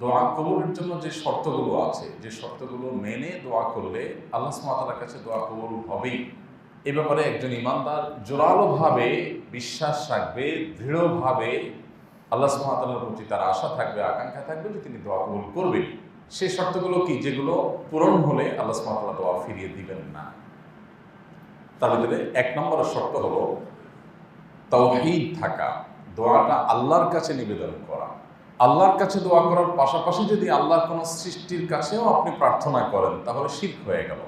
দোয়া কবুলের জন্য যে শর্তগুলো আছে, যে শর্তগুলো মেনে দোয়া করলে আল্লাহ সুমাতার কাছে দোয়া কবুল হবেই। এ ব্যাপারে একজন ইমানদার জোরালোভাবে বিশ্বাস রাখবে, দৃঢ়ভাবে আল্লাহ সুমাতালার প্রতি তার আশা থাকবে, আকাঙ্ক্ষা থাকবে যে তিনি দোয়া কবুল করবেন। সেই শর্তগুলো কি, যেগুলো পূরণ হলে আল্লাহ সুমাতালা দোয়া ফিরিয়ে দিবেন না? তার ভিতরে এক নম্বরের শর্ত হলো তৌহিদ থাকা, দোয়াটা আল্লাহর কাছে নিবেদন করা। আল্লাহর কাছে দোয়া করার পাশাপাশি যদি আল্লাহর কোনো সৃষ্টির কাছেও আপনি প্রার্থনা করেন, তাহলে শিখ হয়ে গেল।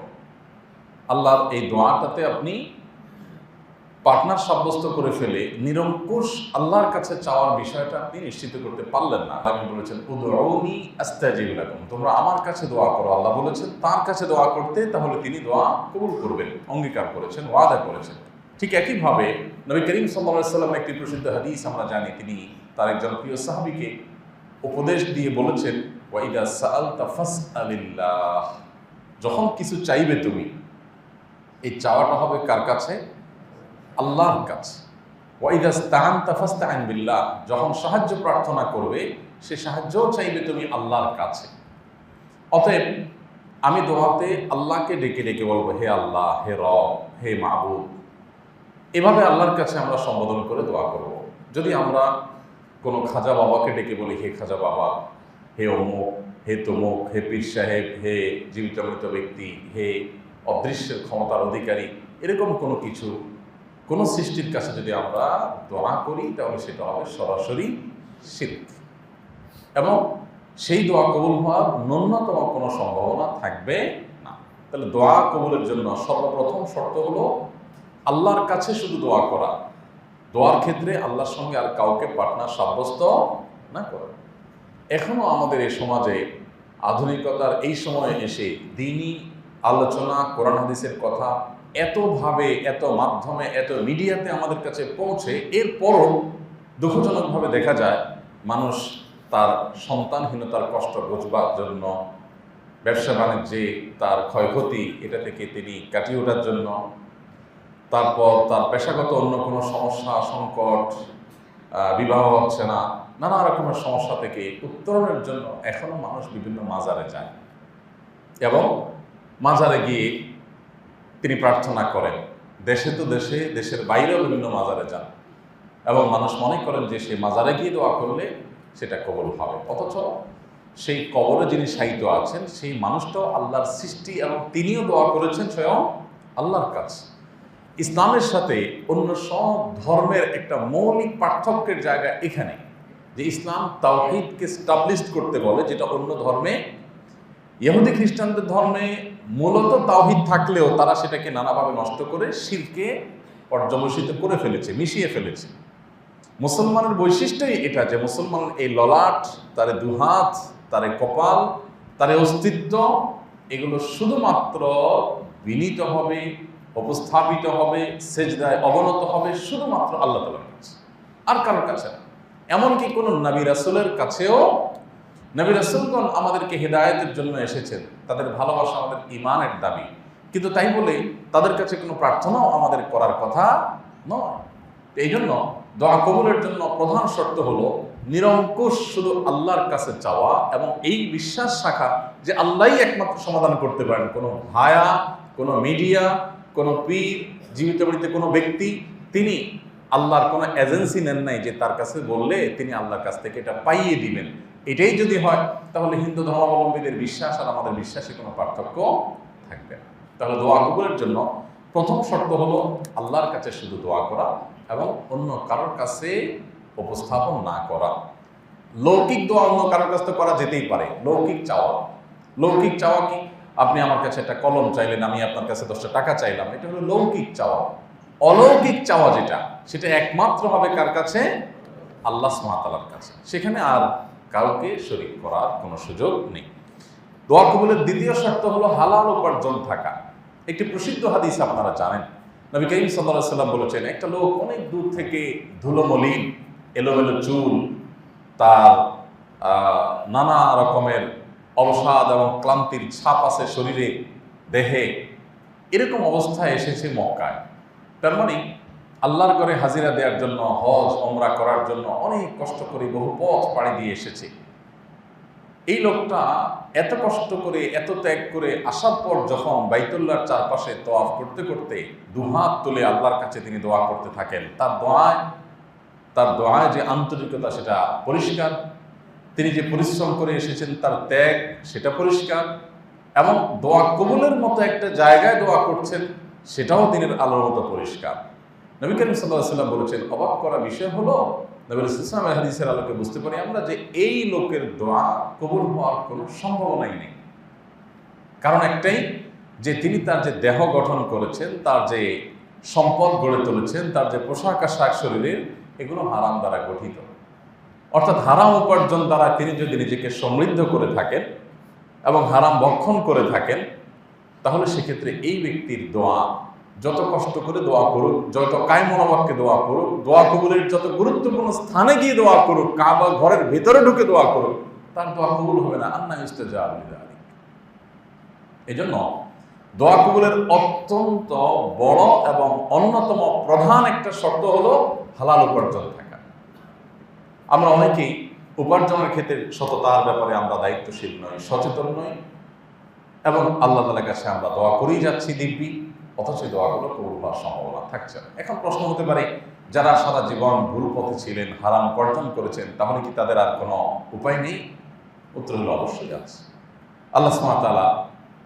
আল্লাহর এই দোয়াটাতে আপনি পার্টনার সাব্যস্ত করে ফেলে নিরঙ্কুশ আল্লাহর কাছে চাওয়ার বিষয়টা আপনি নিশ্চিত করতে পারলেন না। আমি বলেছেন উদরৌনি লাকুম। তোমরা আমার কাছে দোয়া করো। আল্লাহ বলেছেন, তার কাছে দোয়া করতে, তাহলে তিনি দোয়া কবুল করবেন। অঙ্গীকার করেছেন, ওয়াদা করেছেন। ঠিক একইভাবে নবী করিম সাল্লাহ সাল্লাম একটি প্রসিদ্ধ হাদিস আমরা জানি, তিনি তার একজন প্রিয় সাহাবিকে উপদেশ দিয়ে বলেছেন ওয়াইদা সাআল তাফাস আলিল্লাহ যখন কিছু চাইবে তুমি, এই চাওয়াটা হবে কার কাছে? আল্লাহর কাছে। ওয়াইদা স্তান তাফাস্তাইন বিল্লাহ। যখন সাহায্য প্রার্থনা করবে, সে সাহায্যও চাইবে তুমি আল্লাহর কাছে। অতএব, আমি দোয়াতে আল্লাহকে ডেকে ডেকে বলব, হে আল্লাহ, হে রব, হে মাহবুব। এভাবে আল্লাহর কাছে আমরা সম্বোধন করে দোয়া করব। যদি আমরা কোনো খাজা বাবাকে ডেকে বলি, হে খাজা বাবা, হে অমুক, হে তমুক, হে পীর সাহেব, হে জীবিত মৃত ব্যক্তি, হে অদৃশ্যের ক্ষমতার অধিকারী, এরকম কোনো কিছু, কোনো সৃষ্টির কাছে যদি আমরা দোয়া করি, তাহলে সেটা হবে সরাসরি শিল্প এবং সেই দোয়া কবুল হওয়ার ন্যূনতম কোনো সম্ভাবনা থাকবে না। তাহলে দোয়া কবুলের জন্য সর্বপ্রথম শর্ত হলো, আল্লাহর কাছে শুধু দোয়া করা। দোয়ার ক্ষেত্রে আল্লাহর সঙ্গে আর কাউকে পার্টনার সাব্যস্ত না করে। এখনও আমাদের এই সমাজে আধুনিকতার এই সময়ে এসে দিনই আলোচনা, কোরআন হাদিসের কথা এতভাবে, এত মাধ্যমে, এত মিডিয়াতে আমাদের কাছে পৌঁছে এরপরও দুঃখজনকভাবে দেখা যায় মানুষ তার সন্তানহীনতার কষ্ট বোঝবার জন্য, ব্যবসা বাণিজ্যে তার ক্ষয়ক্ষতি এটা থেকে তিনি কাটিয়ে ওঠার জন্য তারপর তার পেশাগত অন্য কোনো সমস্যা, সংকট বিবাহ হচ্ছে না, নানা রকমের সমস্যা থেকে উত্তরণের জন্য এখনও মানুষ বিভিন্ন মাজারে যায়। এবং মাজারে গিয়ে তিনি প্রার্থনা করেন, দেশে তো দেশে, দেশের বাইরেও বিভিন্ন মাজারে যান। এবং মানুষ মনে করেন যে সে মাজারে গিয়ে দোয়া করলে সেটা কবল হবে। অথচ সেই কবরে যিনি সাহিত্য আছেন, সেই মানুষটাও আল্লাহর সৃষ্টি এবং তিনিও দোয়া করেছেন স্বয়ং আল্লাহর কাছে। ইসলামের সাথে অন্য সব ধর্মের একটা মৌলিক পার্থক্যের জায়গা এখানে। যে ইসলাম তাওহিদকে স্টাবলিশ করতে বলে, যেটা অন্য ধর্মে, ইহুদি খ্রিস্টানদের ধর্মে মূলত তাওহিদ থাকলেও তারা সেটাকে নানাভাবে নষ্ট করে শিরকে পর্যবসিত করে ফেলেছে, মিশিয়ে ফেলেছে। মুসলমানের বৈশিষ্ট্যই এটা যে মুসলমান এই ললাট, তার দুহাত, তার কপাল, তার অস্তিত্ব, এগুলো শুধুমাত্র বিনীত হবে উপস্থাপিত হবে, সেজদায় অবনত হবে শুধুমাত্র আল্লাহ তালার কাছে। আর কারোর কাছে না। এমনকি কোনো নবী রাসুলের কাছেও নবী রাসুলগণ আমাদেরকে হেদায়তের জন্য এসেছেন। তাদের ভালোবাসা আমাদের ইমানের দাবি। কিন্তু তাই বলে তাদের কাছে কোনো প্রার্থনাও আমাদের করার কথা নয়। এই জন্য দোয়া কবুলের জন্য প্রধান শর্ত হলো নিরঙ্কুশ শুধু আল্লাহর কাছে চাওয়া এবং এই বিশ্বাস শাখা যে আল্লাহই একমাত্র সমাধান করতে পারেন। কোনো ভায়া, কোনো মিডিয়া কোনো পীর, জীবিত মৃত্যু কোনো ব্যক্তি, তিনি আল্লাহর কোনো এজেন্সি নেন নাই যে তার কাছে বললে তিনি আল্লাহর কাছ থেকে এটা পাইয়ে দিবেন। এটাই যদি হয়, তাহলে হিন্দু ধর্মাবলম্বীদের বিশ্বাস আর আমাদের বিশ্বাসে কোনো পার্থক্য থাকবে না। তাহলে দোয়া কবুলের জন্য প্রথম শর্ত হলো আল্লাহর কাছে শুধু দোয়া করা এবং অন্য কারোর কাছে উপস্থাপন না করা। লৌকিক দোয়া অন্য কারোর কাছে তো করা যেতেই পারে। লৌকিক চাওয়া। লৌকিক চাওয়া কি? আপনি আমার কাছে একটা কলম চাইলেন, আমি আপনার কাছে দশটা টাকা চাইলাম। এটা হলো লৌকিক চাওয়া। অলৌকিক চাওয়া যেটা, সেটা একমাত্র হবে কার কাছে? আল্লাহ সুমাতালার কাছে। সেখানে আর কাউকে শরিক করার কোনো সুযোগ নেই। দোয়া কবুলের দ্বিতীয় শর্ত হলো হালাল উপার্জন থাকা। একটি প্রসিদ্ধ হাদিস আপনারা জানেন। নবী করিম সাল্লাহ সাল্লাম বলেছেন, একটা লোক অনেক দূর থেকে ধুলোমলিন, এলোমেলো চুল, তার নানা রকমের অবসাদ এবং ক্লান্তির ছাপ আছে শরীরে, দেহে। এরকম অবস্থায় এসেছে মক্কায়। তার মানে আল্লাহর করে হাজিরা দেওয়ার জন্য, হজ ওমরা করার জন্য অনেক কষ্ট করে বহু পথ পাড়ি দিয়ে এসেছে। এই লোকটা এত কষ্ট করে, এত ত্যাগ করে আসার পর যখন বাইতুল্লার চারপাশে তোয়াফ করতে করতে দুহাত তুলে আল্লাহর কাছে তিনি দোয়া করতে থাকেন, তার দোয়ায় তার দোয়ায় যে আন্তরিকতা সেটা পরিষ্কার তিনি যে পরিশ্রম করে এসেছেন, তার ত্যাগ, সেটা পরিষ্কার এবং দোয়া কবুলের মতো একটা জায়গায় দোয়া করছেন, সেটাও দিনের আলোর মতো পরিষ্কার। নবী করিম সাল্লাহ বলেছেন, অবাক করা বিষয় হলো নবী ইসলাম হাদিসের আলোকে বুঝতে পারি আমরা যে এই লোকের দোয়া কবুল হওয়ার কোনো সম্ভাবনাই নেই। কারণ একটাই, যে তিনি তার যে দেহ গঠন করেছেন, তার যে সম্পদ গড়ে তুলেছেন, তার যে পোশাক আশাক শরীরের, এগুলো হারাম দ্বারা গঠিত। অর্থাৎ হারাম উপার্জন দ্বারা তিনি যদি নিজেকে সমৃদ্ধ করে থাকেন এবং হারাম ভক্ষণ করে থাকেন, তাহলে সেক্ষেত্রে এই ব্যক্তির দোয়া, যত কষ্ট করে দোয়া করুক, যত কায়মনোবাক্যে দোয়া করুক, দোয়া কবুলের যত গুরুত্বপূর্ণ স্থানে গিয়ে দোয়া করুক, কাবা ঘরের ভেতরে ঢুকে দোয়া করুক, তার দোয়া কবুল হবে না। আন্না ইস্তেজা এই জন্য দোয়া কবুলের অত্যন্ত বড় এবং অন্যতম প্রধান একটা শর্ত হলো হালাল উপার্জন। আমরা অনেকেই উপার্জনের ক্ষেত্রে সততার ব্যাপারে আমরা দায়িত্বশীল নই, সচেতন নই। এবং আল্লাহ তালার কাছে আমরা দোয়া করেই যাচ্ছি দিব্যি, অথচ দোয়াগুলো কবুল হওয়ার সম্ভাবনা থাকছে না। এখন প্রশ্ন হতে পারে, যারা সারা জীবন ভুল পথে ছিলেন, হারাম উপার্জন করেছেন, তাহলে কি তাদের আর কোনো উপায় নেই? উত্তর হলো অবশ্যই আছে আল্লাহ সুমাতালা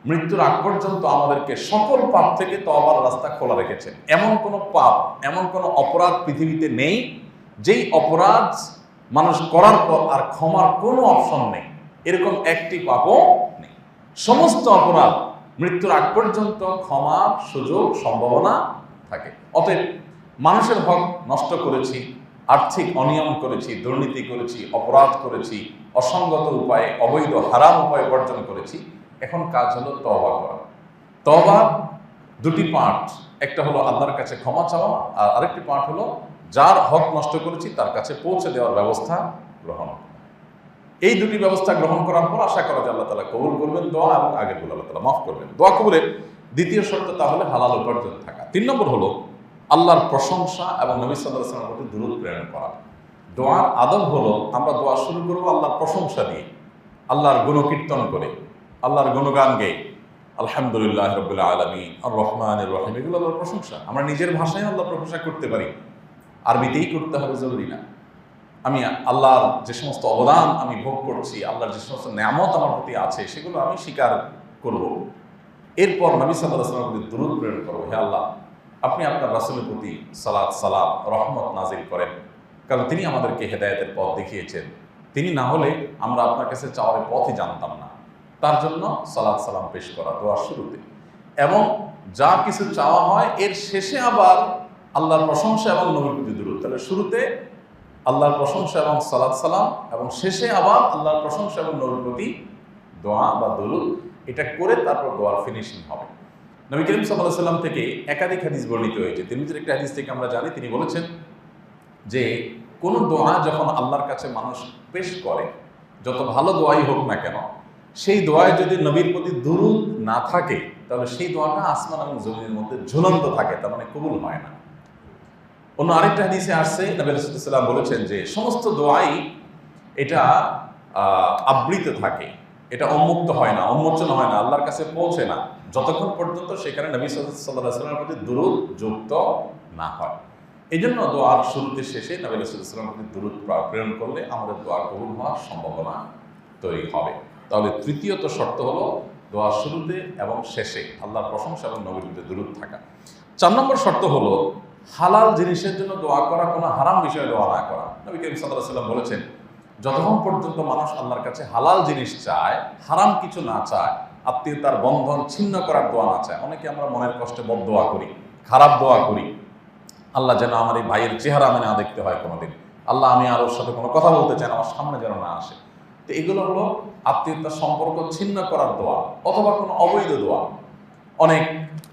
মৃত্যুর আগ পর্যন্ত আমাদেরকে সকল পাপ থেকে তবার রাস্তা খোলা রেখেছেন। এমন কোনো পাপ, এমন কোনো অপরাধ পৃথিবীতে নেই, যেই অপরাধ মানুষ করার পর আর ক্ষমার কোনো অপশন নেই। এরকম একটি পাপও নেই। সমস্ত অপরাধ মৃত্যুর আগ পর্যন্ত ক্ষমার সুযোগ, সম্ভাবনা থাকে। অতএব মানুষের হক নষ্ট করেছি, আর্থিক অনিয়ম করেছি, দুর্নীতি করেছি, অপরাধ করেছি, অসঙ্গত উপায়ে, অবৈধ, হারাম উপায় বর্জন করেছি, এখন কাজ হলো তবা করা। তবা দুটি পার্ট একটা হলো আল্লাহর কাছে ক্ষমা চাওয়া আর আরেকটি পার্ট হলো যার হক নষ্ট করেছি, তার কাছে পৌঁছে দেওয়ার ব্যবস্থা গ্রহণ এই দুটি ব্যবস্থা গ্রহণ করার পর আশা করা যায় আল্লাহ তালা কবুল করবেন, দোয়া এবং আগেরগুলো আল্লাহ তালা মাফ করবেন। দোয়া কবুলের দ্বিতীয় শর্ত তাহলে হালাল উপার্জন থাকা। তিন নম্বর হলো আল্লাহর প্রশংসা এবং নবী সাল্লাহ প্রতি দূরত প্রেরণ করা। দোয়ার আদব হলো আমরা দোয়া শুরু করব আল্লাহর প্রশংসা দিয়ে, আল্লাহর গুণকীর্তন করে, আল্লাহর গুণগান গেয়ে। আলহামদুলিল্লাহ রবিল্লা আলমী আর রহমান রহিম, এগুলো আল্লাহর প্রশংসা। আমরা নিজের ভাষায় আল্লাহ প্রশংসা করতে পারি। আরবিতেই করতে হবে, জরুরি না। আমি আল্লাহর যে সমস্ত অবদান আমি ভোগ করছি, আল্লাহর যে সমস্ত নামত আমার প্রতি আছে, সেগুলো আমি স্বীকার করব। এরপর নবী সাল্লাহ প্রতি দূরত প্রেরণ করব, হে আল্লাহ, আপনি আপনার রাসুলের প্রতি সালাদ সালাম, রহমত নাজিল করেন। কারণ তিনি আমাদেরকে হেদায়তের পথ দেখিয়েছেন। তিনি না হলে আমরা আপনার কাছে চাওয়ার পথই জানতাম না। তার জন্য সালাদ সালাম পেশ করা দোয়ার শুরুতে। এবং যা কিছু চাওয়া হয়, এর শেষে আবার আল্লাহর প্রশংসা এবং নবীর প্রতি দূরত তাহলে শুরুতে আল্লাহর প্রশংসা এবং সালাদ সালাম এবং শেষে আবার আল্লাহর প্রশংসা এবং নবীর প্রতি দোয়া বা দরুদ, এটা করে তারপর দোয়ার ফিনিশিং হবে। নবী করিম সাল্লাহ সাল্লাম থেকে একাধিক হাদিস বর্ণিত হয়েছে। তিনি একটা হাদিস থেকে আমরা জানি, তিনি বলেছেন যে, কোনো দোয়া যখন আল্লাহর কাছে মানুষ পেশ করে, যত ভালো দোয়াই হোক না কেন, সেই দোয়ায় যদি নবীর প্রতি দুরুদ না থাকে, তাহলে সেই দোয়াটা আসমান এবং জমিনের মধ্যে ঝুলন্ত থাকে, তার মানে কবুল হয় না। অন্য আরেকটা হাদিসে আসছে, নবী বলেছেন যে সমস্ত দোয়াই এটা আবৃত থাকে। এটা উন্মুক্ত হয় না, উন্মোচন হয় না, আল্লাহর কাছে পৌঁছে না। যতক্ষণ পর্যন্ত সেখানে নবী সাল্লাহ সাল্লামের প্রতি দুরুদ যুক্ত না হয়। এই জন্য দোয়ার শুরুতে শেষে নবী প্রতি দুরুদ প্রেরণ করলে আমাদের দোয়া কবুল হওয়ার সম্ভাবনা তৈরি হবে। তাহলে তৃতীয়ত শর্ত হলো দোয়ার শুরুতে এবং শেষে আল্লাহর প্রশংসা এবং নবীর প্রতি দূরত থাকা। চার নম্বর শর্ত হলো হালাল জিনিসের জন্য দোয়া করা, কোনো হারাম বিষয়ে দোয়া না করা। নবী করিম সাল্লাম বলেছেন, যতক্ষণ পর্যন্ত মানুষ আল্লাহর কাছে হালাল জিনিস চায়, হারাম কিছু না চায় আত্মীয়তার বন্ধন ছিন্ন করার দোয়া না চায়, অনেকে আমরা মনের কষ্টে বদ দোয়া করি, খারাপ দোয়া করি। আল্লাহ যেন আমার এই ভাইয়ের চেহারা আমি না দেখতে হয় কোনোদিন। আল্লাহ আমি আর ওর সাথে কোনো কথা বলতে চাই আমার সামনে যেন না আসে। তো এগুলো হলো আত্মীয়তার সম্পর্ক ছিন্ন করার দোয়া, অথবা কোনো অবৈধ দোয়া। অনেক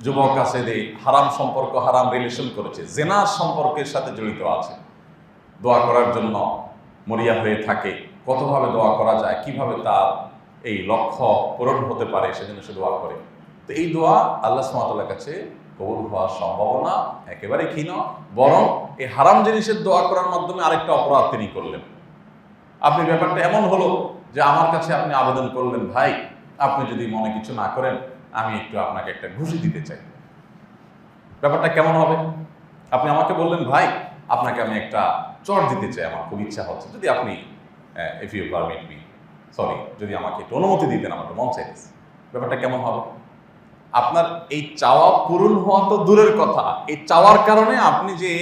যুবক আছে যে হারাম সম্পর্ক, হারাম রিলেশন করেছে। জেনার সম্পর্কের সাথে জড়িত আছে। দোয়া করার জন্য মরিয়া হয়ে থাকে। কতভাবে দোয়া করা যায়, কীভাবে তার এই লক্ষ্য পূরণ হতে পারে, সেজন্য সে দোয়া করে। তো এই দোয়া আল্লাহ সুমাতার কাছে কবুল হওয়ার সম্ভাবনা একেবারে ক্ষীণ। বরং এই হারাম জিনিসের দোয়া করার মাধ্যমে আরেকটা অপরাধ তিনি করলেন। আপনি ব্যাপারটা এমন হলো যে আমার কাছে আপনি আবেদন করলেন, ভাই, আপনি যদি মনে কিছু না করেন আমি একটু আপনাকে একটা ঘুষি দিতে চাই। ব্যাপারটা কেমন হবে? আপনি আমাকে বললেন, ভাই, আপনাকে আমি একটা চট দিতে চাই, আমার খুব ইচ্ছা হচ্ছে। যদি আপনি if you permit me sorry যদি আমাকে একটু অনুমতি দিতেন আমার তো মন চাইতেছে। ব্যাপারটা কেমন হবে? আপনার এই চাওয়া পূরণ হওয়া তো দূরের কথা। এই চাওয়ার কারণে আপনি যে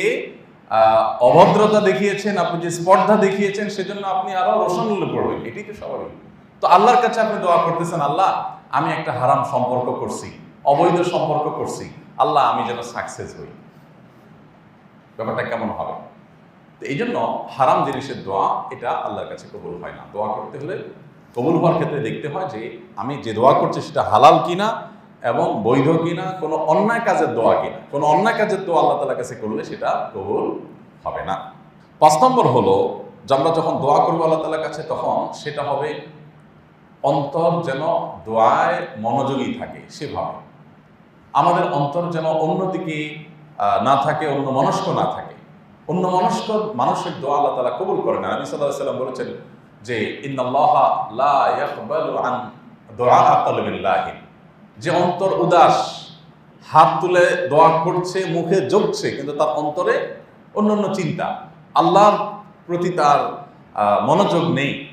অভদ্রতা দেখিয়েছেন, আপনি যে স্পর্ধা দেখিয়েছেন, সেজন্য আপনি আরও রোশনলে পড়বেন। এটাই তো স্বাভাবিক। তো আল্লাহর কাছে আপনি দোয়া করতেছেন, আল্লাহ, আমি একটা হারাম সম্পর্ক করছি, অবৈধ সম্পর্ক করছি, আল্লাহ, আমি যেন সাকসেস হই। ব্যাপারটা কেমন হবে? তো এই জন্য হারাম জিনিসের দোয়া, এটা আল্লাহর কাছে কবুল হয় না। দোয়া করতে হলে কবুল হওয়ার ক্ষেত্রে দেখতে হয় যে, আমি যে দোয়া করছি সেটা হালাল কিনা এবং বৈধ কিনা, কোনো অন্যায় কাজের দোয়া কিনা। কোনো অন্যায় কাজের দোয়া আল্লাহ তালার কাছে করলে সেটা কবুল হবে না। পাঁচ নম্বর হলো, যে আমরা যখন দোয়া করব আল্লাহ তালার কাছে, তখন সেটা হবে অন্তর যেন দোয়ায় মনোযোগী থাকে সেভাবে। আমাদের অন্তর যেন অন্যদিকে না থাকে, অন্য মনস্ক না থাকে। অন্য মনস্ক মানুষের দোয়া আল্লাহ তালা কবুল করে না নবী সাল্লাহ সাল্লাম বলেছেন যে যে অন্তর উদাস, হাত তুলে দোয়া করছে, মুখে জ্বলছে, কিন্তু তার অন্তরে অন্য চিন্তা। আল্লাহর প্রতি তার মনোযোগ নেই।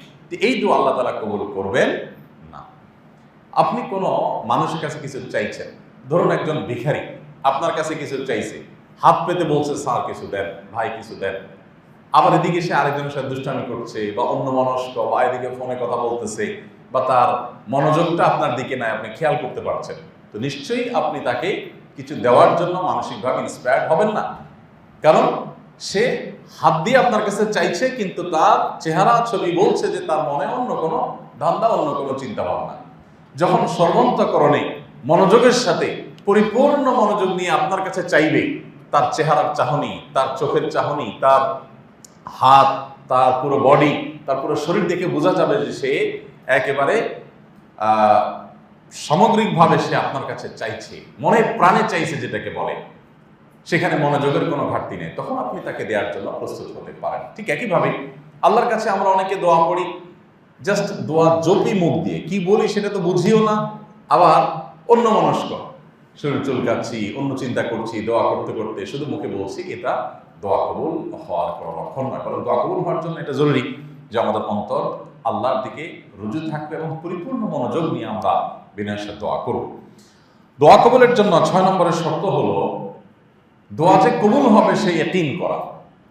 এই দোয়া আল্লাহ তালা কবুল করবেন না। আপনি কোনো মানুষের কাছে কিছু চাইছেন, ধরুন একজন ভিখারি, আপনার কাছে কিছু চাইছে, হাত পেতে বলছে, স্যার, কিছু দেন, ভাই, কিছু দেন। আবার এদিকে সে আরেকজনের সাথে দুষ্টামি করছে বা অন্য মনস্ক বা এদিকে ফোনে কথা বলতেছে বা তার মনোযোগটা আপনার দিকে নাই, আপনি খেয়াল করতে পারছেন। তো নিশ্চয়ই আপনি তাকে কিছু দেওয়ার জন্য মানসিকভাবে ইন্সপায়ার্ড হবেন না। কারণ সে হাত দিয়ে আপনার কাছে চাইছে, কিন্তু তার চেহারা, ছবি বলছে যে তার মনে অন্য কোনো ধান্দা, অন্য কোনো চিন্তা ভাবনা যখন সর্বন্তকরণে মনোযোগের সাথে, পরিপূর্ণ মনোযোগ নিয়ে আপনার কাছে চাইবে, তার চেহারার চাহনি, তার চোখের চাহনি, তার হাত, তার পুরো বডি তার পুরো শরীর দেখে বোঝা যাবে যে সে একেবারে সামগ্রিকভাবে সে আপনার কাছে চাইছে, মনে প্রাণে চাইছে যেটাকে বলে। সেখানে মনোযোগের কোনো ঘাটতি নেই। তখন আপনি তাকে দেওয়ার জন্য প্রস্তুত হতে পারেন। ঠিক একইভাবে আল্লাহর কাছে আমরা অনেকে দোয়া করি জাস্ট দোয়া জপি মুখ দিয়ে। কি বলি সেটা তো বুঝিও না। আবার অন্য মনস্ক, শরীর চুলকাচ্ছি, অন্য চিন্তা করছি, দোয়া করতে করতে শুধু মুখে বলছি, এটা দোয়া কবুল হওয়ার কোনো লক্ষণ নয় কারণ দোয়া কবুল হওয়ার জন্য এটা জরুরি যে আমাদের অন্তর আল্লাহর দিকে রুজু থাকবে এবং পরিপূর্ণ মনোযোগ নিয়ে আমরা সাথে দোয়া করব। দোয়া কবুলের জন্য ছয় নম্বরের শর্ত হলো দোয়া যে কবুল হবে সেই এটিন করা।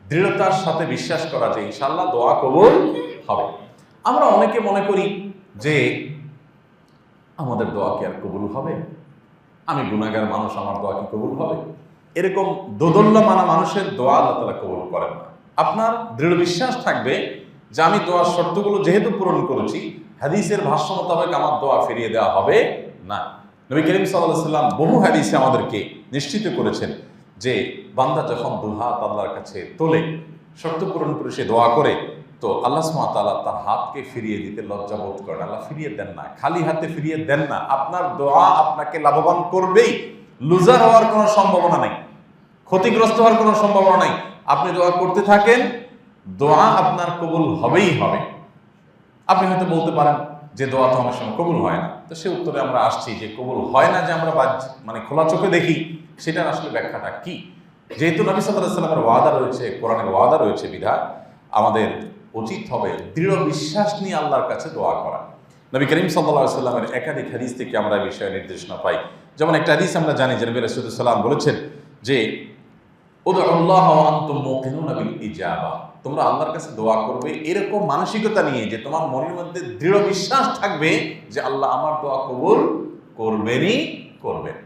দৃঢ়তার সাথে বিশ্বাস করা যে ইনশাল্লাহ দোয়া কবুল হবে। আমরা অনেকে মনে করি যে আমাদের দোয়া কি আর কবুল হবে? আমি গুণাগার মানুষ, আমার দোয়া কি কবুল হবে? এরকম দোদল্য মানা মানুষের দোয়া আল্লাহ কবুল করেন না। আপনার দৃঢ় বিশ্বাস থাকবে যে আমি দোয়ার শর্তগুলো যেহেতু পূরণ করেছি, হাদিসের ভাষ্য মোতাবেক আমার দোয়া ফিরিয়ে দেওয়া হবে না। নবী করিম সাল্লাহ সাল্লাম বহু হাদিসে আমাদেরকে নিশ্চিত করেছেন যে বান্দা যখন দুহাত আল্লাহর কাছে তোলে, শর্ত পূরণ করে সে দোয়া করে, তো আল্লাহ সুমাতাল্লাহ তার হাতকে ফিরিয়ে দিতে লজ্জা বোধ করেন। আল্লাহ ফিরিয়ে দেন না, খালি হাতে ফিরিয়ে দেন না। আপনার দোয়া আপনাকে লাভবান করবেই। লুজার হওয়ার কোনো সম্ভাবনা নেই, ক্ষতিগ্রস্ত হওয়ার কোনো সম্ভাবনা নেই। আপনি দোয়া করতে থাকেন, দোয়া আপনার কবুল হবেই হবে। আপনি হয়তো বলতে পারেন যে দোয়া তো অনেক সময় কবুল হয় না। তো সে উত্তরে আমরা আসছি যে কবুল হয় না যে আমরা মানে খোলা চোখে দেখি, সেটার আসলে ব্যাখ্যাটা কি? যেহেতু নবী সাল্লামের ওয়াদা রয়েছে, কোরআনের ওয়াদা রয়েছে বিধা আমাদের উচিত হবে দৃঢ় বিশ্বাস নিয়ে আল্লাহর কাছে দোয়া করা। নবী করিম সাল্লাহ সাল্লামের একাধিক হাদিস থেকে আমরা এই বিষয়ে নির্দেশনা পাই। যেমন একটা হাদিস আমরা জানি, যে নবী রাসূলুল্লাহ বলেছেন যে উদুল্লাহ আনতুম মুকিনুনা বিল ইজাবা। তোমরা আল্লাহর কাছে দোয়া করবে। এরকম মানসিকতা নিয়ে যে তোমার মনের মধ্যে দৃঢ় বিশ্বাস থাকবে যে আল্লাহ আমার দোয়া কবুল করবেনই করবেন।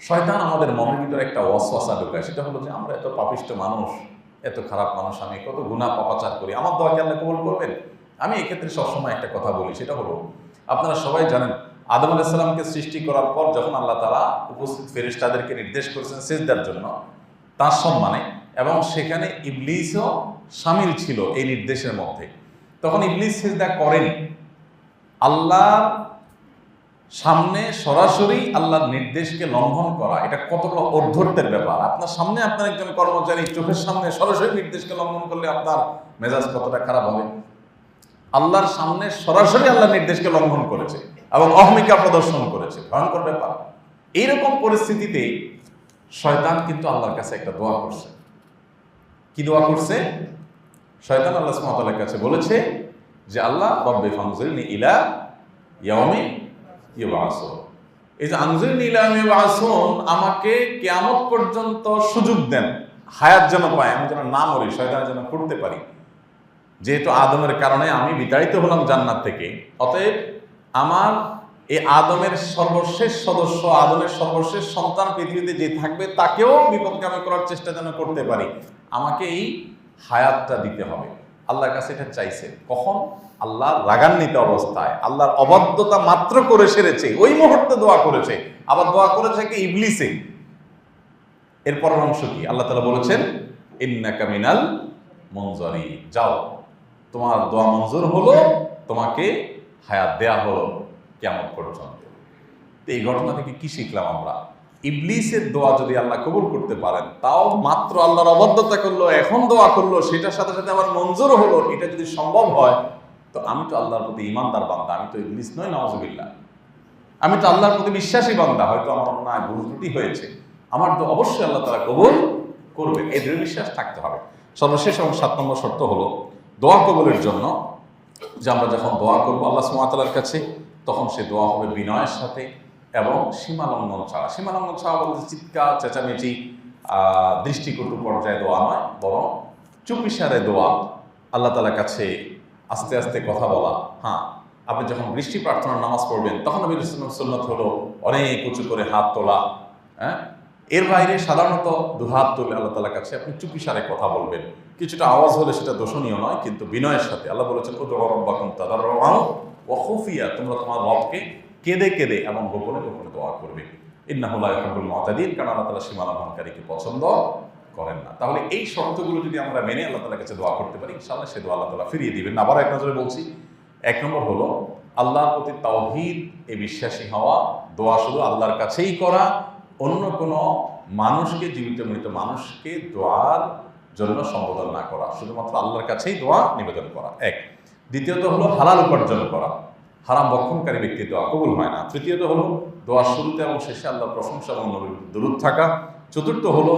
শয়তান আমাদের মনের ভিতরে একটা অশ্বাসা ঢোকায়। সেটা হলো যে আমরা এত পাপিষ্ট মানুষ, এত খারাপ মানুষ, আমি কত গুণা পাপাচার করি। আমার দোয়াকে আল্লাহ কবুল করবেন? আমি এক্ষেত্রে সবসময় একটা কথা বলি, সেটা হলো আপনারা সবাই জানেন, আদম আলাইসাল্লামকে সৃষ্টি করার পর যখন আল্লাহ তারা উপস্থিত ফেরিস্তাদেরকে নির্দেশ করেছেন সেজদার জন্য, তার সম্মানে এবং সেখানে ইবলিসও সামিল ছিল এই নির্দেশের মধ্যে। তখন ইবলিস সেজদা করেনি। আল্লাহ সামনে সরাসরি আল্লাহর নির্দেশকে লঙ্ঘন করা, এটা কত বড় অর্ধত্বের ব্যাপার? আপনার সামনে আপনার একজন কর্মচারী চোখের সামনে সরাসরি নির্দেশকে লঙ্ঘন করলে আপনার মেজাজ কতটা খারাপ হবে? আল্লাহর সামনে সরাসরি আল্লাহর নির্দেশকে লঙ্ঘন করেছে এবং অহমিকা প্রদর্শন করেছে। ভয়ঙ্কর ব্যাপার। এইরকম পরিস্থিতিতে শয়তান কিন্তু আল্লাহর কাছে একটা দোয়া করছে। কি দোয়া করছে? শয়তান আল্লাহ সুবহানাহু কাছে বলেছে যে, আল্লাহ রব্বে ফানজিরনি ইলা ইয়াউমি ইউবাসুন। এই যে আনজিরনি ইলা ইয়াউমি ইউবাসুন আমাকে কিয়ামত পর্যন্ত সুযোগ দেন, হায়াত যেন পাই আমি যেন না মরি, শয়তান যেন করতে পারি। যেহেতু আদমের কারণে আমি বিতাড়িত হলাম জান্নাত থেকে, অতএব আমার এই আদমের সর্বশেষ সদস্য, আদমের সর্বশেষ সন্তান পৃথিবীতে যে থাকবে, তাকেও বিপদগামী করার চেষ্টা যেন করতে পারি। আমাকে এই হায়াতটা দিতে হবে। আল্লাহর কাছে এটা চাইছে। কখন? আল্লাহ রাগান্বিত অবস্থায়। আল্লাহর অবাধ্যতা মাত্র করে সেরেছে। ওই মুহূর্তে দোয়া করেছে। আবার দোয়া করেছে কি? ইবলিসে। এর পরের অংশ কি? আল্লাহ তালা বলেছেন, ইন্নাকা কামিনাল মঞ্জরি যাও, তোমার দোয়া মঞ্জুর হলো, তোমাকে হায়াত দেয়া হলো। কেমন পর্যন্ত। তো এই ঘটনা থেকে কি শিখলাম আমরা? ইবলিসের দোয়া যদি আল্লাহ কবুল করতে পারেন, তাও মাত্র আল্লাহর অবদ্ধতা করল, এখন দোয়া করল, সেটার সাথে সাথে আমার মঞ্জুর হলো, এটা যদি সম্ভব হয়, তো আমি তো আল্লাহর প্রতি ইমানদার বান্দা, আমি তো ইবলিস নয় নওয়াজবিল্লাহ আমি তো আল্লাহর প্রতি বিশ্বাসী বান্দা, হয়তো আমার অন্যায়, ভুল ত্রুটি হয়েছে। আমার তো অবশ্যই আল্লাহ তারা কবুল করবে, এই দৃঢ় বিশ্বাস থাকতে হবে। সর্বশেষ এবং সাত নম্বর শর্ত হলো, দোয়া কবুলের জন্য যে আমরা যখন দোয়া করব, আল্লাহ সুমাতালার কাছে তখন সে দোয়া হবে বিনয়ের সাথে এবং সীমালঙ্ঘন ছাড়া। সীমালঙ্ঘন ছাড়া বলতে চিৎকার, চেঁচামেচি দৃষ্টিকটু পর্যায়ে দোয়া নয়, বরং চুপিসারে দোয়া, আল্লাহ তালার কাছে আস্তে আস্তে কথা বলা। হ্যাঁ আপনি যখন বৃষ্টি প্রার্থনার নামাজ পড়বেন, তখন নবী সুন্নত হলো অনেক উঁচু করে হাত তোলা হ্যাঁ? এর বাইরে সাধারণত দু হাত তুলে আল্লাহ তালার কাছে আপনি চুপিসারে কথা বলবেন। কিছুটা আওয়াজ হলে সেটা দোষণীয় নয়, কিন্তু বিনয়ের সাথে। আল্লাহ বলেছেন ও রব্বাকুম তাদাররাও ওয়া খুফিয়া, তোমরা তোমার রবকে কেঁদে কেঁদে এবং গোপনে গোপনে দোয়া করবে। ইন্নাহুল্লাহ ইহুব্বুল মুতাদিন, কারণ আল্লাহ তাআলা সীমা লঙ্ঘনকারীকে পছন্দ করেন না। তাহলে এই শর্তগুলো যদি আমরা মেনে আল্লাহ তাআলার কাছে দোয়া করতে পারি, ইনশাআল্লাহ সে দোয়া আল্লাহ তালা ফিরিয়ে দিবেন। আবার এক নজরে বলছি, এক নম্বর হলো, আল্লাহর প্রতি তাওহীদ, এ বিশ্বাসী হওয়া, দোয়া শুধু আল্লাহর কাছেই করা, অন্য কোনো মানুষকে, জীবিত মৃত মানুষকে দোয়ার জন্য সম্বোধন না করা, শুধুমাত্র আল্লাহর কাছেই দোয়া নিবেদন করা। এক। দ্বিতীয়ত হলো হালাল উপার্জন করা। হারাম বক্ষণকারী ব্যক্তি দোয়া কবুল হয় না। তৃতীয়ত হলো দোয়ার শুরুতে এবং শেষে আল্লাহর প্রশংসা এবং নবীর দূরত থাকা। চতুর্থ হলো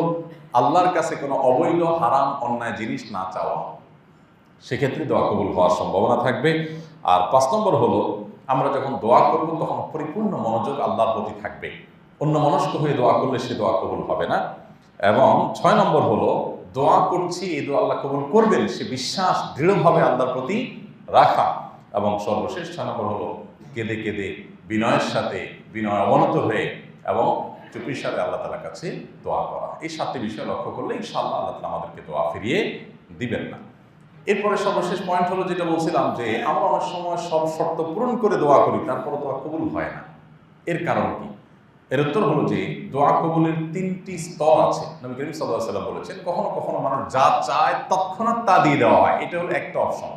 আল্লাহর কাছে কোনো অবৈধ, হারাম, অন্যায় জিনিস না চাওয়া। সেক্ষেত্রে দোয়া কবুল হওয়ার সম্ভাবনা থাকবে। আর পাঁচ নম্বর হলো আমরা যখন দোয়া করব তখন পরিপূর্ণ মনোযোগ আল্লাহর প্রতি থাকবে। অন্য মনস্ক হয়ে দোয়া করলে সে দোয়া কবুল হবে না। এবং ছয় নম্বর হলো দোয়া করছি, এই দোয়া আল্লাহ কবুল করবেন, সে বিশ্বাস দৃঢ়ভাবে আল্লাহর প্রতি রাখা এবং সর্বশেষ নম্বর হলো কেঁদে কেঁদে বিনয়ের সাথে বিনয় অবনত হয়ে এবং চুপির সাথে আল্লাহ তালার কাছে দোয়া করা। এই সাতটি বিষয় লক্ষ্য করলে ইনশাআল্লাহ আল্লাহ তালা আমাদেরকে দোয়া ফিরিয়ে দিবেন না। এরপরে সর্বশেষ পয়েন্ট হলো যেটা বলছিলাম যে আমরা অনেক সময় সব শর্ত পূরণ করে দোয়া করি তারপরে দোয়া কবুল হয় না। এর কারণ কি? এর উত্তর হলো যে দোয়া কবুলের তিনটি স্তর আছে। নবী করিম সাল্লাহ সাল্লাম বলেছেন, কখনো কখনো মানুষ যা চায় তৎক্ষণাৎ তা দিয়ে দেওয়া হয়। এটা হলো একটা অপশন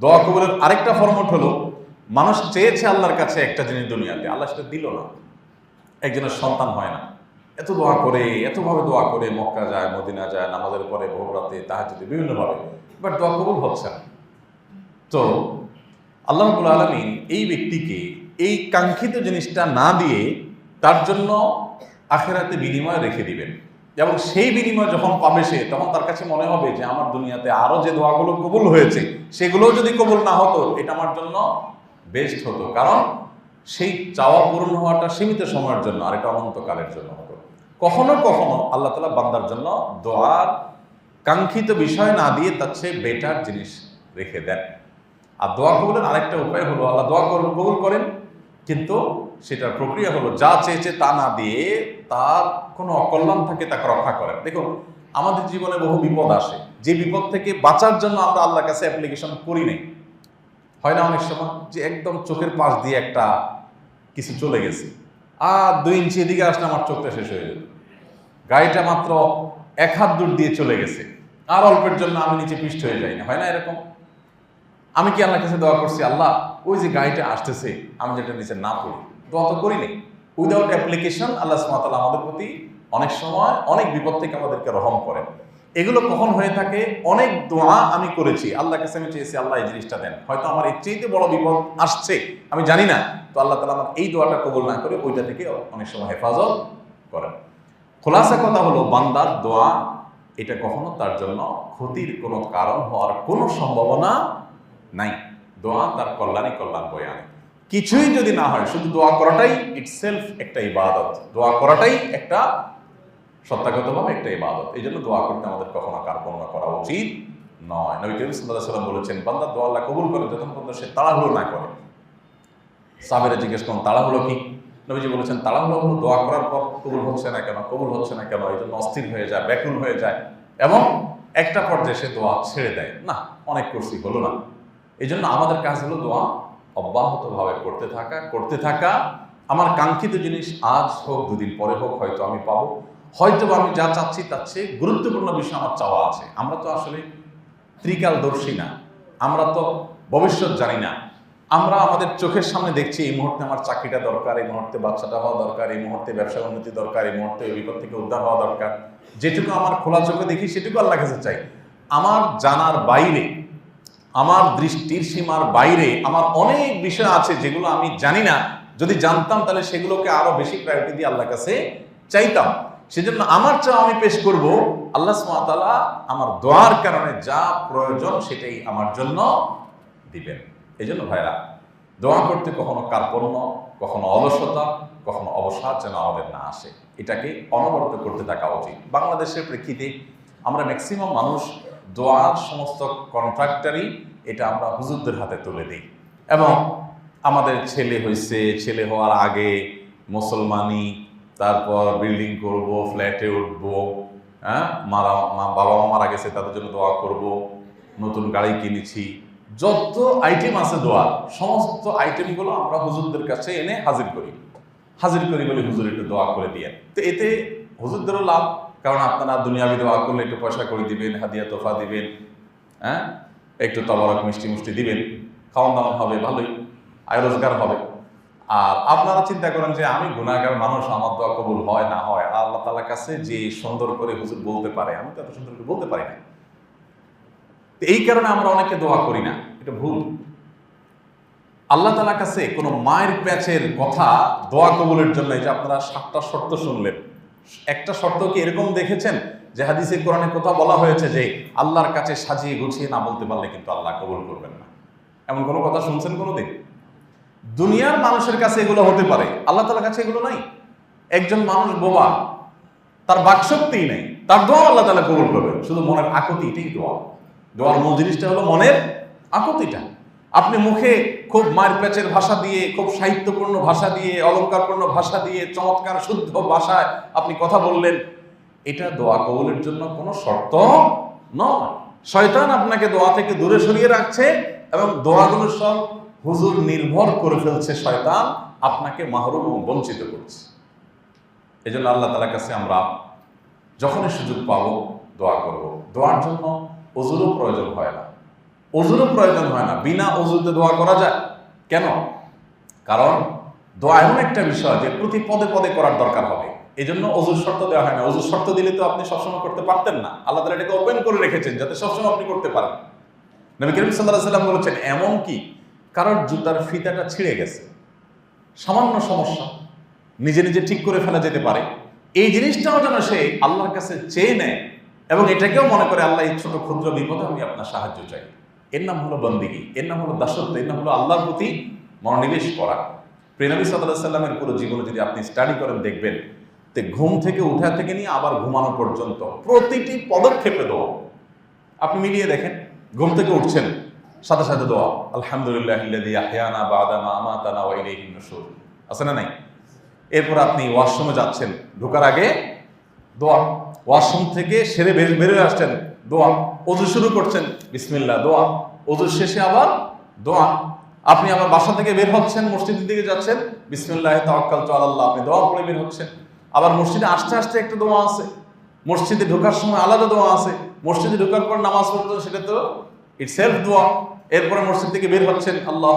দোয়া কবুলের আরেকটা ফরমট হলো, মানুষ চেয়েছে আল্লাহর কাছে একটা জিনিস দুনিয়াতে, আল্লাহ সেটা দিল না। একজনের সন্তান হয় না। এত দোয়া করে, এতভাবে দোয়া করে, মক্কা যায়, মদিনা যায়, নামাজের পরে, ভোর রাতে তাহাজুদে বিভিন্নভাবে। বাট দোয়া কবুল হচ্ছে না। তো, আল্লাহ রাব্বুল আলমিন এই ব্যক্তিকে এই কাঙ্ক্ষিত জিনিসটা না দিয়ে তার জন্য আখেরাতে বিনিময় রেখে দিবেন। এবং সেই বিনিময় যখন পাবে সে, তখন তার কাছে মনে হবে যে আমার দুনিয়াতে আরও যে দোয়াগুলো কবুল হয়েছে, সেগুলোও যদি কবুল না হতো, এটা আমার জন্য বেস্ট হতো। কারণ সেই চাওয়া পূরণ হওয়াটা সীমিত সময়ের জন্য, আর এটা অনন্তকালের জন্য হতো। কখনো কখনো আল্লাহ তালা বান্দার জন্য দোয়ার কাঙ্ক্ষিত বিষয় না দিয়ে তার চেয়ে বেটার জিনিস রেখে দেন। আর দোয়া কবুলের আরেকটা উপায় হলো, আল্লাহ দোয়া কবুল করেন, কিন্তু সেটার প্রক্রিয়া হলো, যা চেয়েছে তা না দিয়ে তার কোনো অকল্যাণ থাকে তাকে রক্ষা করেন। দেখুন, আমাদের জীবনে বহু বিপদ আসে। যে বিপদ থেকে বাঁচার জন্য আমরা আল্লাহর কাছে অ্যাপ্লিকেশন করি নাই। হয় না অনেক সময়? যে একদম চোখের পাশ দিয়ে একটা কিছু চলে গেছে। আর দুই ইঞ্চি এদিকে আসলে আমার চোখটা শেষ হয়ে যেত গাড়িটা মাত্র এক হাত দূর দিয়ে চলে গেছে। আর অল্পের জন্য আমি নিচে পিষ্ট হয়ে যাই না। হয় না এরকম? আমি কি আল্লাহর কাছে দোয়া করছি? আল্লাহ, ওই যে গাড়িটা আসতেছে, আমি যেটা নিচে না পড়ি। দোয়া তো করিনি উইদাউট অ্যাপ্লিকেশন আল্লাহ সুমাতাল আমাদের প্রতি অনেক সময় অনেক বিপদ থেকে আমাদেরকে রহম করেন। এগুলো কখন হয়ে থাকে? অনেক দোয়া আমি করেছি। আল্লাহ কাছে আমি চেয়েছি, আল্লাহ এই জিনিসটা দেন। হয়তো আমার এর চেয়েতে বড় বিপদ আসছে, আমি জানি না। তো আল্লাহ তালা আমার এই দোয়াটা কবুল না করে ওইটা থেকে অনেক সময় হেফাজত করেন। খোলাসা কথা হলো, বান্দার দোয়া, এটা কখনো তার জন্য ক্ষতির কোনো কারণ হওয়ার কোনো সম্ভাবনা নাই। দোয়া তার কল্যাণই কল্যাণ বয়ে আনে। কিছুই যদি না হয়, শুধু দোয়া করাটাই ইটসেলফ একটা ইবাদত। দোয়া করাটাই একটা সত্যাগতভাবে একটা ইবাদত। এই জন্য দোয়া করতে আমাদের কখনো কার্পণ্য করা উচিত নয়। নবী করিম সাল্লাহ সাল্লাম বলেছেন, বান্দা দোয়া আল্লাহ কবুল করে, যতক্ষণ পর্যন্ত সে তাড়াহুড়ো না করে। সাবেরা জিজ্ঞেস করুন তাড়াহুড়ো কি? নবীজি বলেছেন, তাড়াহুড়ো হলো দোয়া করার পর কবুল হচ্ছে না কেন? কবুল হচ্ছে না কেন? এই জন্য অস্থির হয়ে যায়, ব্যাকুল হয়ে যায়। এবং একটা পর্যায়ে সে দোয়া ছেড়ে দেয়। না, অনেক করছি হলো না। এই জন্য আমাদের কাজ হলো দোয়া অব্যাহতভাবে করতে থাকা করতে থাকা। আমার কাঙ্ক্ষিত জিনিস আজ হোক, দুদিন পরে হোক, হয়তো আমি পাবো। হয়তো আমি যা চাচ্ছি তার চেয়ে গুরুত্বপূর্ণ বিষয় আমার চাওয়া আছে। আমরা তো আসলে ত্রিকালদর্শী না। আমরা তো ভবিষ্যৎ জানি না। আমরা আমাদের চোখের সামনে দেখছি, এই মুহূর্তে আমার চাকরিটা দরকার, এই মুহূর্তে বাচ্চাটা হওয়া দরকার, এই মুহূর্তে ব্যবসা উন্নতি দরকার, এই মুহূর্তে বিপদ থেকে উদ্ধার হওয়া দরকার। যেটুকু আমার খোলা চোখে দেখি, সেটুকু আল্লাহ কাছে চাই। আমার জানার বাইরে আমার দৃষ্টির সীমার বাইরে আমার অনেক বিষয় আছে যেগুলো আমি জানি না। যদি জানতাম তাহলে সেগুলোকে আরও বেশি প্রায়োরিটি দিয়ে আল্লাহ কাছে চাইতাম। সেজন্য আমার চাও আমি পেশ করব, আল্লাহ সুমাতালা আমার দোয়ার কারণে যা প্রয়োজন সেটাই আমার জন্য দিবেন। এই জন্য ভাইরা, দোয়া করতে কখনো কার্পণ্য, কখনো অলসতা, কখনো অবসাদ যেন আমাদের না আসে। এটাকে অনবরত করতে থাকা উচিত। বাংলাদেশের প্রেক্ষিতে আমরা ম্যাক্সিমাম মানুষ দোয়ার সমস্ত কন্ট্রাক্টারই এটা আমরা হুজুরদের হাতে তুলে দিই। এবং আমাদের ছেলে হয়েছে, ছেলে হওয়ার আগে মুসলমানি, তারপর বিল্ডিং করব ফ্ল্যাটে উঠবো হ্যাঁ? মারা, মা, বাবা মা মারা গেছে, তাদের জন্য দোয়া করব, নতুন গাড়ি কিনেছি। যত আইটেম আছে দোয়ার সমস্ত আইটেমগুলো আমরা হুজুরদের কাছে এনে হাজির করি। হাজির করি বলে হুজুর একটু দোয়া করে দিয়ে। তো এতে হুজুরদেরও লাভ কারণ আপনারা দুনিয়াবি দোয়া করলে একটু পয়সা করে দিবেন, হাদিয়া তোফা দিবেন হ্যাঁ? একটু তবরক, মিষ্টি মুষ্টি দিবেন। খাওয়ান দাওয়ান হবে, ভালোই। আয় রোজগার হবে। আর আপনারা চিন্তা করেন যে আমি গুণাগার মানুষ, আমার দোয়া কবুল হয় না হয়? আর আল্লাহ তালার কাছে যে সুন্দর করে হুজুর বলতে পারে, আমি তো এত সুন্দর করে বলতে পারি না। এই কারণে আমরা অনেকে দোয়া করি না। এটা ভুল। আল্লাহ তালার কাছে কোনো মায়ের প্যাচের কথা দোয়া কবুলের জন্য যে আপনারা সাতটা শর্ত শুনলেন। একটা শর্ত কি এরকম দেখেছেন? যে হাদিসে কোরআনে কোথাও বলা হয়েছে যে আল্লাহর কাছে সাজিয়ে গুছিয়ে না বলতে পারলে কিন্তু আল্লাহ কবুল করবেন না। এমন কোনো কথা শুনছেন কোনো দিন দুনিয়ার মানুষের কাছে এগুলো হতে পারে। আল্লাহ তালার কাছে এগুলো নাই। একজন মানুষ বোবা, তার বাকশক্তিই নেই। তার দোয়া আল্লাহ তালা কবুল করবেন। শুধু মনের আকতি এটাই দোয়া। দোয়ার মূল জিনিসটা হলো মনের আকুতিটা। আপনি মুখে খুব মায়ের প্যাচের ভাষা দিয়ে, খুব সাহিত্যপূর্ণ ভাষা দিয়ে, অলঙ্কারপূর্ণ ভাষা দিয়ে, চমৎকার শুদ্ধ ভাষায় আপনি কথা বললেন, এটা দোয়া কবুলের জন্য কোনো শর্ত নয়। শয়তান আপনাকে দোয়া থেকে দূরে সরিয়ে রাখছে এবং দোয়াগুলো সব হুজুর নির্ভর করে ফেলছে শয়তান আপনাকে মাহরুম বঞ্চিত করছে। এই জন্য আল্লাহ তালার কাছে আমরা যখনই সুযোগ পাবো দোয়া করব। দোয়ার জন্য অজুরও প্রয়োজন হয় না। অজুরও প্রয়োজন হয় না, বিনা অজুতে দোয়া করা যায়। কেন? কারণ দোয়া এমন একটা বিষয় যে প্রতি পদে পদে করার দরকার হবে। এই জন্য অজুর শর্ত দেওয়া হয় না। অজুর শর্ত দিলে তো আপনি সবসময় করতে পারতেন না। আল্লাহ তালা এটাকে ওপেন করে রেখেছেন যাতে সবসময় আপনি করতে পারেন। নবী করিম সাল্লাহ সাল্লাম বলেছেন, এমন কি? কারোর জুতার ফিতাটা ছিঁড়ে গেছে। সামান্য সমস্যা। নিজে নিজে ঠিক করে ফেলা যেতে পারে। এই জিনিসটাও যেন সে আল্লাহর কাছে চেয়ে নেয় এবং এটাকেও মনে করে, আল্লাহ এই ছোট ক্ষুদ্র বিপদে আমি আপনার সাহায্য চাই। এর নাম হলো বন্দিগি, এর নাম হলো দাসত্ব, এর নাম হলো আল্লাহর প্রতি মনোনিবেশ করা। প্রেনবী সাল্লাহ সাল্লামের পুরো জীবনে যদি আপনি স্টাডি করেন, দেখবেন তে ঘুম থেকে উঠা থেকে নিয়ে আবার ঘুমানো পর্যন্ত প্রতিটি পদক্ষেপে দোয়া। আপনি মিলিয়ে দেখেন, ঘুম থেকে উঠছেন, সাথে সাথে দোয়া, আলহামদুলিল্লাহ আছে না নাই? এরপর আপনি ওয়াশরুমে যাচ্ছেন, ঢোকার আগে দোয়া। ওয়াশরুম থেকে সেরে বের বেরোয় আসছেন, দোয়া। অজু শুরু করছেন বিসমিল্লাহ, দোয়া। অজু শেষে আবার দোয়া। আপনি আবার বাসা থেকে বের হচ্ছেন, মসজিদের দিকে যাচ্ছেন। বিসমিল্লাহ, তাওয়াক্কাল তো আল্লাহ আপনি দোয়া পড়ে বের হচ্ছেন। আবার মসজিদে আসতে আসতে একটা দোয়া আছে। মসজিদে ঢোকার সময় আলাদা দোয়া আছে। মসজিদে ঢোকার পর নামাজ পড়তে সেটা তো ইট সেলফ দোয়া। এরপরে মসজিদ থেকে বের হচ্ছেন আল্লাহ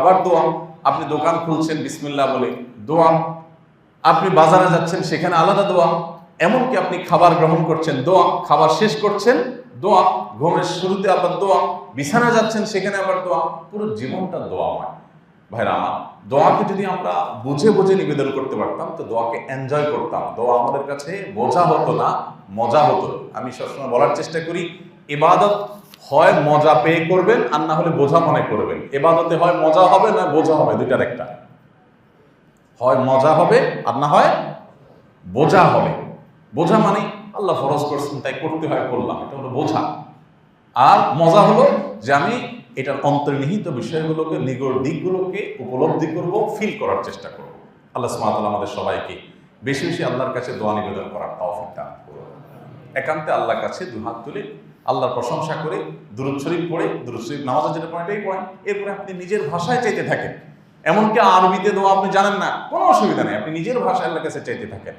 আবার দোয়া। আপনি দোকান খুলছেন, বিসমিল্লাহ বলে দোয়া। আপনি বাজারে যাচ্ছেন, সেখানে আলাদা দোয়া। এমনকি আপনি খাবার গ্রহণ করছেন, দোয়া। খাবার শেষ করছেন দোয়া, ঘুমের শুরুতে আবার দোয়া বিছানা যাচ্ছেন, সেখানে আবার দোয়া, পুরো জীবনটা দোয়াময়। ভাইরা, আমার দোয়াকে যদি আমরা বুঝে বুঝে নিবেদন করতে পারতাম, তো দোয়াকে এনজয় করতাম। দোয়া আমাদের কাছে বোঝা হতো না, মজা হতো। আমি সবসময় বলার চেষ্টা করি, ইবাদত হয়, মজা পেয়ে করবেন, আর না হলে বোঝা মনে করবেন। এবাদতে হয়, মজা হবে না বোঝা হবে, দুইটার একটা। হয় মজা হবে, আর না হয় বোঝা হবে। বোঝা মানে আল্লাহ ফরজ করছেন, তাই করতে হয়, করলাম। এটা হলো বোঝা। আর মজা হলো যে আমি এটার অন্তর্নিহিত বিষয়গুলোকে, নিগড় দিকগুলোকে উপলব্ধি করব ফিল করার চেষ্টা করব। আল্লাহ সুমাতাল আমাদের সবাইকে বেশি বেশি আল্লাহর কাছে দোয়া নিবেদন করার তৌফিক দান একান্তে আল্লাহর কাছে দু হাত তুলে আল্লাহর প্রশংসা করে, দুরুদ শরীফ পড়ে, দুরুদ শরীফ নামাজের যেটা পড়েন এটাই পড়েন। এরপরে আপনি নিজের ভাষায় চাইতে থাকেন। এমনকি আরবিতে দোয়া আপনি জানেন না, কোনো অসুবিধা নেই। আপনি নিজের ভাষায় আল্লাহর কাছে চাইতে থাকেন।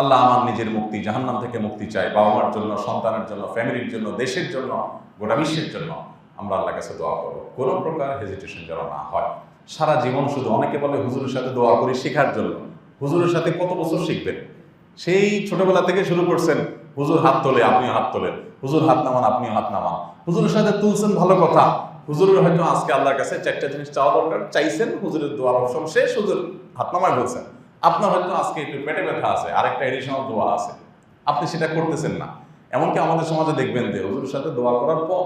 আল্লাহ আমার নিজের মুক্তি জাহান্নাম থেকে মুক্তি চাই বাবা মার জন্য, সন্তানের জন্য ফ্যামিলির জন্য, দেশের জন্য, গোটা বিশ্বের জন্য আমরা আল্লাহর কাছে দোয়া করব। কোনো প্রকার হেজিটেশন যেন না হয়। সারা জীবন শুধু অনেকে বলে হুজুরের সাথে দোয়া করি শেখার জন্য। হুজুরের সাথে কত বছর শিখবেন? সেই ছোটবেলা থেকে শুরু করছেন, হুজুর হাত তোলে, আপনিও হাত তোলেন। হুজুর হাত নামান, আপনিও হাত নামান। হুজুরের সাথে তুলছেন ভালো কথা। হুজুরের হয়তো আজকে আল্লাহর কাছে চারটা জিনিস চাওয়া দরকার, চাইছেন, হুজুরের দোয়ার অপশন শেষ, হুজুর হাত নামায় বলছেন। আপনার হয়তো আজকে একটু পেটে ব্যথা আছে, আরেকটা এডিশনাল দোয়া আছে। আপনি সেটা করতেছেন না। এমনকি আমাদের সমাজে দেখবেন যে হুজুরের সাথে দোয়া করার পর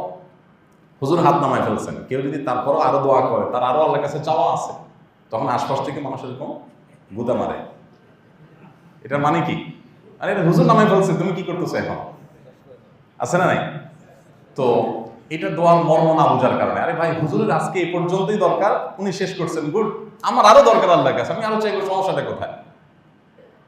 হুজুর হাত নামায় ফেলছেন। কেউ যদি তারপরও আরও দোয়া করে, তার আরও আল্লাহর কাছে চাওয়া আছে, তখন আশপাশ থেকে মানুষ এরকম গুদা মারে। এটার মানে কি? আরে এটা হুজুর নামায় ফেলছে, তুমি কি করতেছো এখন? আছে না নাই? তো এটা দোয়ার মর্ম না বোঝার কারণে। আরে ভাই, হুজুরের আজকে এই পর্যন্তই দরকার, উনি শেষ করছেন, গুড। আমার আরও দরকার আল্লাহর কাছে, আমি আরও চাইব সমস্যাটা কোথায়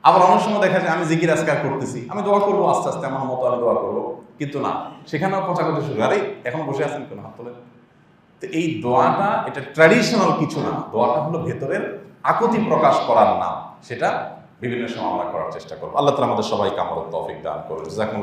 আবার অনেক সময় দেখা যায় আমি জিকির আজকার করতেছি, আমি দোয়া করব, আস্তে আস্তে আমার মতো আমি দোয়া করব। কিন্তু না, সেখানেও পচাকচি শুরু। আরে, এখন বসে আছেন কেন? হাত তোলেন। তো এই দোয়াটা, এটা ট্র্যাডিশনাল কিছু না। দোয়াটা হলো ভেতরের আকুতি প্রকাশ করার নাম। সেটা বিভিন্ন সময় আমরা করার চেষ্টা করব। আল্লাহ তালা আমাদের সবাইকে আমার তৌফিক দান জাজাকুমুল্লাহ